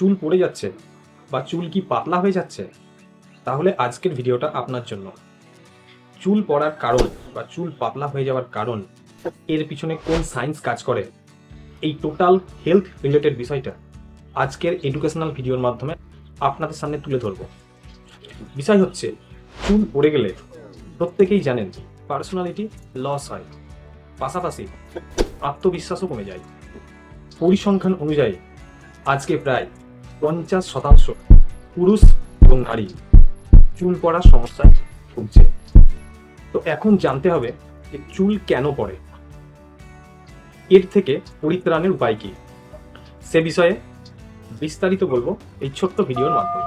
চুল পড়ে যাচ্ছে বা চুল কি পাতলা হয়ে যাচ্ছে, তাহলে আজকের ভিডিওটা আপনার জন্য। চুল পড়ার কারণ বা চুল পাতলা হয়ে যাওয়ার কারণ, এর পিছনে কোন সায়েন্স কাজ করে, এই টোটাল হেলথ রিলেটেড বিষয়টা আজকের এডুকেশনাল ভিডিওর মাধ্যমে আপনাদের সামনে তুলে ধরবো। বিষয় হচ্ছে, চুল পড়ে গেলে প্রত্যেকেই জানেন পার্সোনালিটি লস হয়, পাশাপাশি আত্মবিশ্বাসও কমে যায়। পরিসংখ্যান অনুযায়ী আজকে প্রায় পঞ্চাশ শতাংশ পুরুষ এবং নারী। চুল পড়ার সমস্যায় ভুগছে। তো এখন জানতে হবে যে চুল কেন পড়ে? এর থেকে পরিত্রাণের উপায় কি? সে বিষয়ে বিস্তারিত বলব এই ছোট্ট ভিডিওর মাধ্যমে।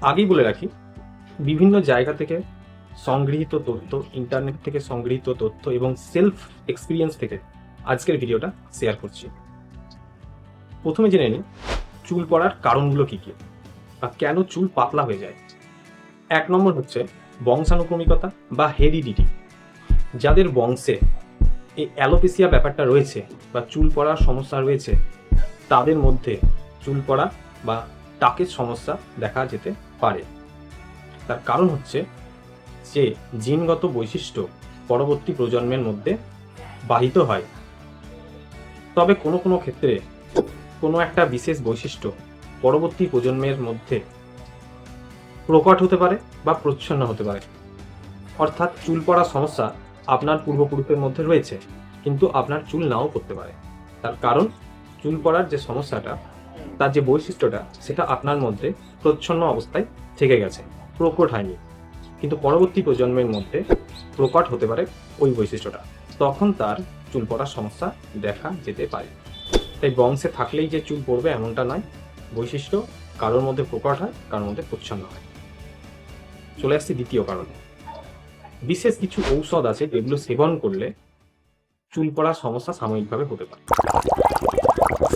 আগেই বলে রাখি, বিভিন্ন জায়গা থেকে সংগৃহীত তথ্য, ইন্টারনেট থেকে সংগৃহীত তথ্য এবং সেলফ এক্সপিরিয়েন্স থেকে আজকের ভিডিওটা শেয়ার করছি। প্রথমে জেনে নিই চুল পড়ার কারণগুলো কি কি? বা কেন চুল পাতলা হয়ে যায়? এক নম্বর হচ্ছে বংশানুক্রমিকতা বা হেরিডিটি। যাদের বংশে এই অ্যালোপেসিয়া ব্যাপারটা রয়েছে বা চুল পড়ার সমস্যা রয়েছে, তাদের মধ্যে চুল পড়া বা টাকের সমস্যা দেখা যেতে পারে। তার কারণ হচ্ছে যে জিনগত বৈশিষ্ট্য পরবর্তী প্রজন্মের মধ্যে বাহিত হয়। তবে কোনো কোনো ক্ষেত্রে কোনো একটা বিশেষ বৈশিষ্ট্য পরবর্তী প্রজন্মের মধ্যে প্রকট হতে পারে বা প্রচ্ছন্ন হতে পারে। অর্থাৎ চুল পড়ার সমস্যা আপনার পূর্বপুরুষের মধ্যে রয়েছে, কিন্তু আপনার চুল নাও পড়তে পারে। তার কারণ, চুল পড়ার যে সমস্যাটা, তার যে বৈশিষ্ট্যটা, সেটা আপনার মধ্যে প্রচ্ছন্ন অবস্থায় থেকে গেছে, প্রকট হয়নি। কিন্তু পরবর্তী প্রজন্মের মধ্যে প্রকট হতে পারে ওই বৈশিষ্ট্যটা। তখন তার চুল পড়ার সমস্যা দেখা যেতে পারে। তাই বংশে থাকলেই যে চুল পড়বে এমনটা নয়। বৈশিষ্ট্য, কারোর মধ্যে প্রকট হয়, কারোর মধ্যে প্রচ্ছন্ন হয়। চলে আসছি দ্বিতীয় কারণে। বিশেষ কিছু ঔষধ আছে যেগুলো সেবন করলে চুল পড়ার সমস্যা সাময়িকভাবে হতে পারে।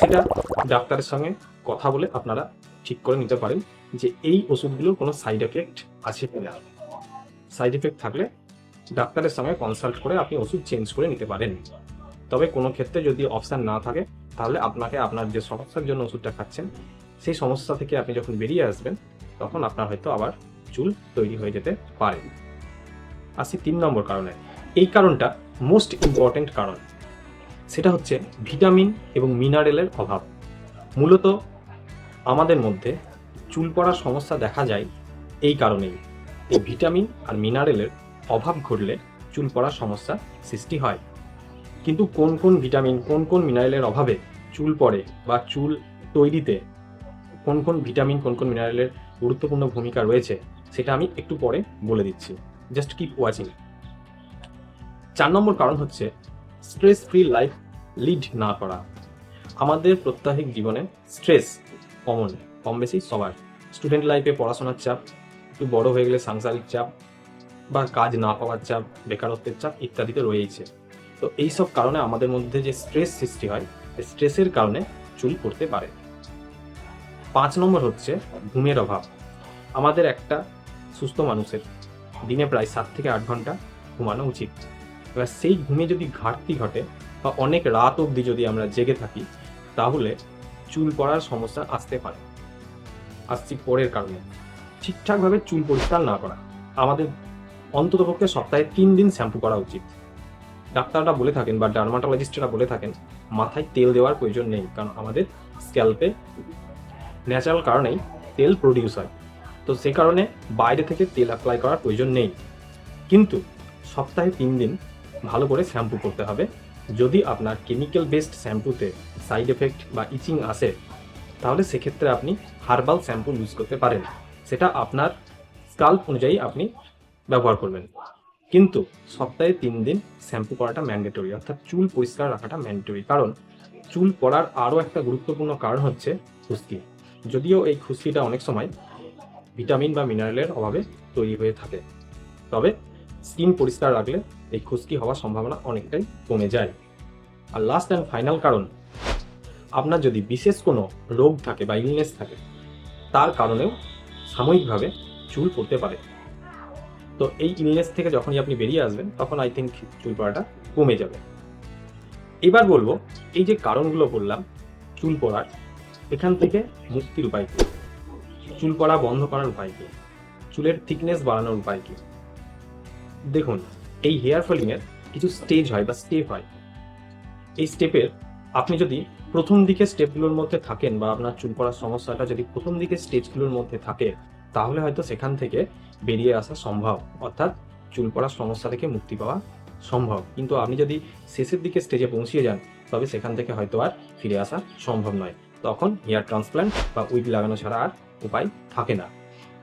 সেটা ডাক্তারের সঙ্গে কথা বলে আপনারা ঠিক করে নিতে পারেন যে এই ওষুধগুলোর কোনো সাইড এফেক্ট আছে কিনা। সাইড এফেক্ট থাকলে ডাক্তারের সঙ্গে কনসাল্ট করে আপনি ওষুধ চেঞ্জ করে নিতে পারেন। তবে কোনো ক্ষেত্রে যদি অপশান না থাকে তাহলে আপনাকে আপনার যে সমস্যার জন্য ওষুধটা খাচ্ছেন, সেই সমস্যা থেকে আপনি যখন বেরিয়ে আসবেন, তখন আপনার হয়তো আবার চুল তৈরি হয়ে যেতে পারে। আসি তিন নম্বর কারণে। এই কারণটা মোস্ট ইম্পর্টেন্ট কারণ। সেটা হচ্ছে ভিটামিন এবং মিনারেলের অভাব। মূলত আমাদের মধ্যে চুল পড়ার সমস্যা দেখা যায় এই কারণেই। এই ভিটামিন আর মিনারেলের অভাব ঘটলে চুল পড়ার সমস্যা সৃষ্টি হয়। কিন্তু কোন কোন ভিটামিন, কোন কোন মিনারেলের অভাবে চুল পড়ে বা চুল তৈরিতে কোন কোন ভিটামিন, কোন কোন মিনারেলের গুরুত্বপূর্ণ ভূমিকা রয়েছে, সেটা আমি একটু পরে বলে দিচ্ছি। জাস্ট কিপ ওয়াচিং চার নম্বর কারণ হচ্ছে স্ট্রেস ফ্রি লাইফ লিড না করা। আমাদের প্রত্যাহিক জীবনে স্ট্রেস কমন কম বেশি সবার। স্টুডেন্ট লাইফে পড়াশোনার চাপ, একটু বড় হয়ে গেলে সাংসারিক চাপ বা কাজ না পাওয়ার চাপ, বেকারত্বের চাপ ইত্যাদিতে রয়েইছে। তো এইসব কারণে আমাদের মধ্যে যে স্ট্রেস সৃষ্টি হয় স্ট্রেসের কারণে চুল পড়তে পারে। পাঁচ নম্বর হচ্ছে ঘুমের অভাব। আমাদের একটা সুস্থ মানুষের দিনে প্রায় সাত থেকে আট ঘণ্টা ঘুমানো উচিত। এবার সেই ঘুমে যদি ঘাটতি ঘটে বা অনেক রাত অবধি যদি আমরা জেগে থাকি, তাহলে চুল পড়ার সমস্যা আসতে পারে। আসছি পরের কারণে। ঠিকঠাকভাবে চুল পরিষ্কার না করা। আমাদের অন্ততপক্ষে সপ্তাহে তিন দিন শ্যাম্পু করা উচিত। ডাক্তাররা বলে থাকেন বা ডার্মাটোলজিস্টরা বলে থাকেন, মাথায় তেল দেওয়ার প্রয়োজন নেই, কারণ আমাদের স্ক্যাল্পে ন্যাচারাল কারণেই তেল প্রডিউস হয়। তো সে কারণে বাইরে থেকে তেল অ্যাপ্লাই করার প্রয়োজন নেই। কিন্তু সপ্তাহে তিন দিন ভালো করে শ্যাম্পু করতে হবে। যদি আপনার কেমিক্যাল বেসড শ্যাম্পুতে সাইড এফেক্ট বা ইচিং আসে, তাহলে সেক্ষেত্রে আপনি হার্বাল শ্যাম্পু ইউজ করতে পারেন। সেটা আপনার স্কাল্প অনুযায়ী আপনি ব্যবহার করবেন। কিন্তু সপ্তাহে তিন দিন শ্যাম্পু করাটা ম্যান্ডেটরি, অর্থাৎ চুল পরিষ্কার রাখাটা ম্যান্ডেটরি। কারণ চুল পড়ার আরও একটা গুরুত্বপূর্ণ কারণ হচ্ছে খুশকি। যদিও এই খুশকিটা অনেক সময় ভিটামিন বা মিনারেলের অভাবে তৈরি হয়ে থাকে। তবে স্কিন পরিষ্কার রাখলে এই খুশকি হওয়ার সম্ভাবনা অনেকটাই কমে যায়। আর লাস্ট অ্যান্ড ফাইনাল কারণ, আপনার যদি বিশেষ কোনো রোগ থাকে বা ইলনেস থাকে, তার কারণেও সাময়িকভাবে চুল পড়তে পারে। তো এই ইলনেস থেকে যখনই আপনি বেরিয়ে আসবেন, তখন আই থিঙ্ক চুল পড়াটা কমে যাবে। এবার বলব, এই যে কারণগুলো বললাম, চুল পড়ার, এখান থেকে মুক্তির উপায় কী? চুল পড়া বন্ধ করার উপায় কি? চুলের থিকনেস বাড়ানোর উপায় কী? দেখুন, এই হেয়ার ফলিংয়ের কিছু স্টেজ হয় বা স্টেপ হয়। এই স্টেপের আপনি যদি প্রথম দিকে স্টেপগুলোর মধ্যে থাকেন বা আপনার চুল পড়ার সমস্যাটা যদি প্রথম দিকে স্টেজগুলোর মধ্যে থাকে তাহলে হয়তো সেখান থেকে বেরিয়ে আসা সম্ভব। অর্থাৎ চুল পড়ার সমস্যা থেকে মুক্তি পাওয়া সম্ভব। কিন্তু আপনি যদি শেষের দিকে স্টেজে পৌঁছিয়ে যান, তবে সেখান থেকে হয়তো আর ফিরে আসা সম্ভব নয়। তখন হেয়ার ট্রান্সপ্ল্যান্ট বা উইগ লাগানো ছাড়া আর উপায় থাকে না।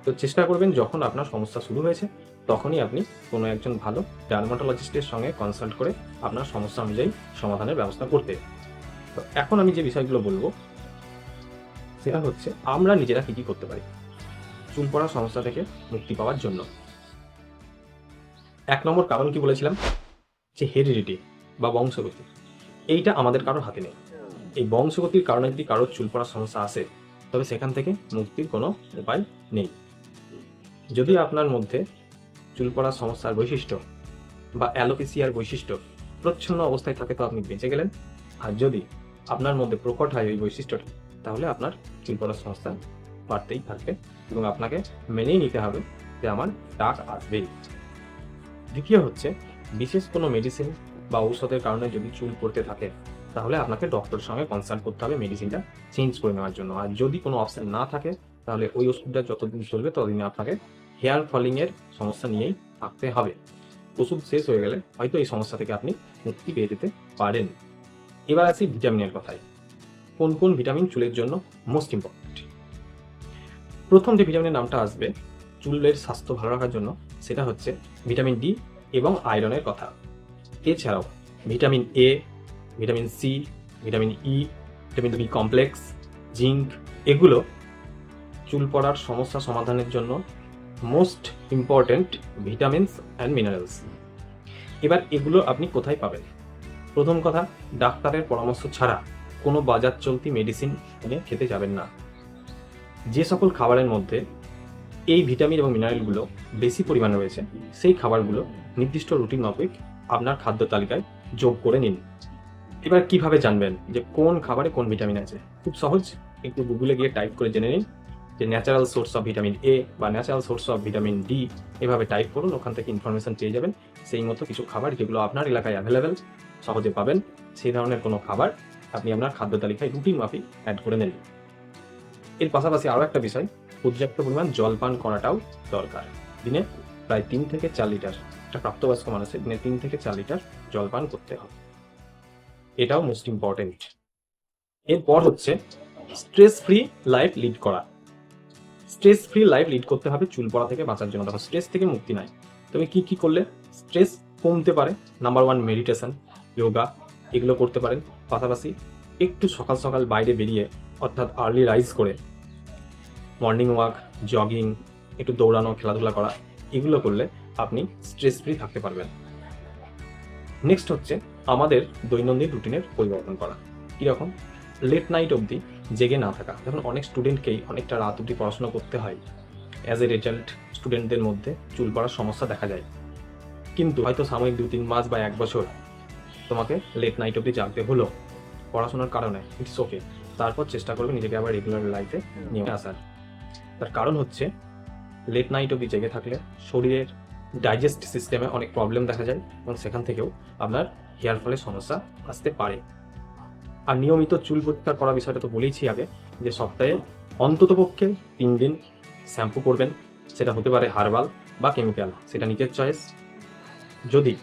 তো চেষ্টা করবেন যখন আপনার সমস্যা শুরু হয়েছে, তখনই আপনি কোনো একজন ভালো ডার্মাটোলজিস্টের সঙ্গে কনসাল্ট করে আপনার সমস্যা অনুযায়ী সমাধানের ব্যবস্থা করতে। তো এখন আমি যে বিষয়গুলো বলব, সেটা হচ্ছে আমরা নিজেরা কী কী করতে পারি? চুল পড়ার সমস্যা থেকে মুক্তি পাওয়ার জন্য। এক নম্বর কারণ কি বলেছিলাম? যে হেরিডিটি বা বংশগতি। এইটা আমাদের কারোর হাতে নেই। এই বংশগতির কারণে যদি কারোর চুল পড়ার সমস্যা আসে, তবে সেখান থেকে মুক্তির কোনো উপায় নেই। যদি আপনার মধ্যে চুল পড়ার সমস্যার বৈশিষ্ট্য বা অ্যালোপেসিয়ার বৈশিষ্ট্য প্রচ্ছন্ন অবস্থায় থাকে, তো আপনি বেঁচে গেলেন। আর যদি আপনার মধ্যে প্রকট হয় ওই বৈশিষ্ট্যটা, তাহলে আপনার চুল পড়ার সমস্যা বাড়তেই থাকবে এবং আপনাকে মেনেই নিতে হবে যে আমার ডাক আসবেই দ্বিতীয় হচ্ছে, বিশেষ কোনো মেডিসিন বা ঔষধের কারণে যদি চুল পড়তে থাকে, তাহলে আপনাকে ডক্টরের সঙ্গে কনসাল্ট করতে হবে মেডিসিনটা চেঞ্জ করে নেওয়ার জন্য। আর যদি কোনো অপশন না থাকে, তাহলে ওই ওষুধটা যতদিন চলবে ততদিন আপনাকে হেয়ার ফলিংয়ের সমস্যা নিয়েই থাকতে হবে। ওষুধ শেষ হয়ে গেলে হয়তো এই সমস্যা থেকে আপনি মুক্তি পেয়ে যেতে পারেন। এবার আসি ভিটামিনের কথায়। কোন কোন ভিটামিন চুলের জন্য মোস্ট ইম্পর্টেন্ট প্রথম যে ভিটামিনের নামটা আসবে, চুলের স্বাস্থ্য ভালো রাখার জন্য, সেটা হচ্ছে ভিটামিন ডি এবং আয়রনের কথা। এছাড়াও vitamin A, vitamin C, vitamin E, vitamin B complex, zinc, এগুলো চুল পড়ার সমস্যা সমাধানের জন্য most important vitamins and minerals. এবার এগুলো আপনি কোথায় পাবেন? প্রথম কথা, ডাক্তারের পরামর্শ ছাড়া কোনো বাজার চলতি মেডিসিন কিনে খেতে যাবেন না। যে সকল খাবারের মধ্যে এই ভিটামিন এবং মিনারেলগুলো বেশি পরিমাণে রয়েছে, সেই খাবারগুলো নির্দিষ্ট রুটিন মাফিক আপনার খাদ্য তালিকায় যোগ করে নিন। এবার কীভাবে জানবেন যে কোন খাবারে কোন ভিটামিন আছে? খুব সহজ, একটু গুগলে গিয়ে টাইপ করে জেনে নিন যে natural source of vitamin A বা natural source of vitamin D এভাবে টাইপ করুন, ওখান থেকে ইনফরমেশন পেয়ে যাবেন। সেই মতো কিছু খাবার যেগুলো আপনার এলাকায় অ্যাভেলেবেল সহজে পাবেন। সেই ধরনের কোনো খাবার আপনি আপনার খাদ্য তালিকায় রুটিন মাফিক অ্যাড করে নেন এর পাশাপাশি আরও একটা বিষয়, পর্যাপ্ত পরিমাণ জল পান করাটাও দরকার। দিনে প্রায় তিন থেকে চার লিটার, একটা প্রাপ্তবয়স্ক মানুষের দিনে তিন থেকে চার লিটার জল পান করতে হবে। এটাও মোস্ট ইম্পর্টেন্ট এরপর হচ্ছে স্ট্রেস ফ্রি লাইফ লিড করা। স্ট্রেস ফ্রি লাইফ লিড করতে হবে চুল পড়া থেকে বাঁচার জন্য। দেখো স্ট্রেস থেকে মুক্তি নাই। তুমি কি কি করলে? স্ট্রেস কমতে পারে। নাম্বার ওয়ান মেডিটেশন যোগা এগুলো করতে পারেন। পাশাপাশি একটু সকাল সকাল বাইরে বেরিয়ে, অর্থাৎ আর্লি রাইজ করে মর্নিং ওয়াক, জগিং, একটু দৌড়ানো, খেলাধুলা করা, এগুলো করলে আপনি স্ট্রেস ফ্রি থাকতে পারবেন। নেক্সট হচ্ছে আমাদের দৈনন্দিন রুটিনের পরিবর্তন করা। কীরকম লেট নাইট অবধি জেগে না থাকা। যখন অনেক স্টুডেন্টকেই অনেকটা রাত অবধি পড়াশোনা করতে হয়। অ্যাজ এ রেজাল্ট স্টুডেন্টদের মধ্যে চুল পড়ার সমস্যা দেখা যায়। কিন্তু হয়তো সাময়িক দু, তিন মাস বা এক বছর তোমাকে লেট নাইট অবধি জাগতে হলো। পড়াশোনার কারণে ইটস ওকে তারপর চেষ্টা করবে নিজেকে আবার রেগুলার লাইফে নিয়ে আসার। তার কারণ হচ্ছে লেট নাইট অবধি জেগে থাকলে শরীরের ডাইজেস্ট সিস্টেমে অনেক প্রবলেম দেখা যায় এবং সেখান থেকেও আপনার হেয়ার ফলের সমস্যা আসতে পারে। আর নিয়মিত চুল পরিষ্কার করার বিষয়টা তো বলেইছি আগে, যে সপ্তাহে অন্ততপক্ষে তিন দিন শ্যাম্পু করবেন, সেটা হতে পারে হার্বাল বা কেমিক্যাল সেটা নিজের চয়েস যদি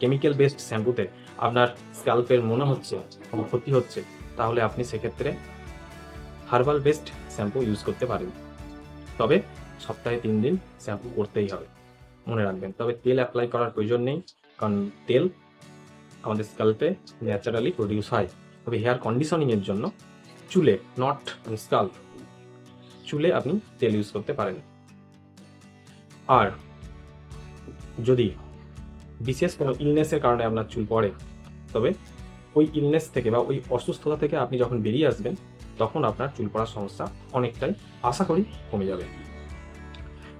কেমিক্যাল বেসড শ্যাম্পুতে আপনার স্ক্যাল্পের মনে হচ্ছে ক্ষতি হচ্ছে, তাহলে আপনি সেক্ষেত্রে হার্বাল বেসড শ্যাম্পু ইউজ করতে পারেন। তবে সপ্তাহে তিন দিন শ্যাম্পু করতেই হবে, মনে রাখবেন। তবে তেল অ্যাপ্লাই করার প্রয়োজন নেই, কারণ তেল আমাদের স্কাল্পে ন্যাচারালি প্রডিউস হয়। তবে হেয়ার কন্ডিশনিংয়ের জন্য চুলে নট স্কাল্প চুলে আপনি তেল ইউজ করতে পারেন। আর যদি বিশেষ কোনো ইলনেসের কারণে আপনার চুল পড়ে, তবে ওই ইলনেস থেকে বা ওই অসুস্থতা থেকে আপনি যখন বেরিয়ে আসবেন, তখন আপনার চুল পড়ার সমস্যা অনেকটাই, আশা করি, কমে যাবে।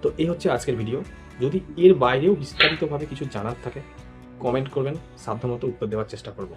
তো এই হচ্ছে আজকের ভিডিও যদি এর বাইরেও বিস্তারিতভাবে কিছু জানার থাকে কমেন্ট করবেন, সাধ্যমতো উত্তর দেওয়ার চেষ্টা করব।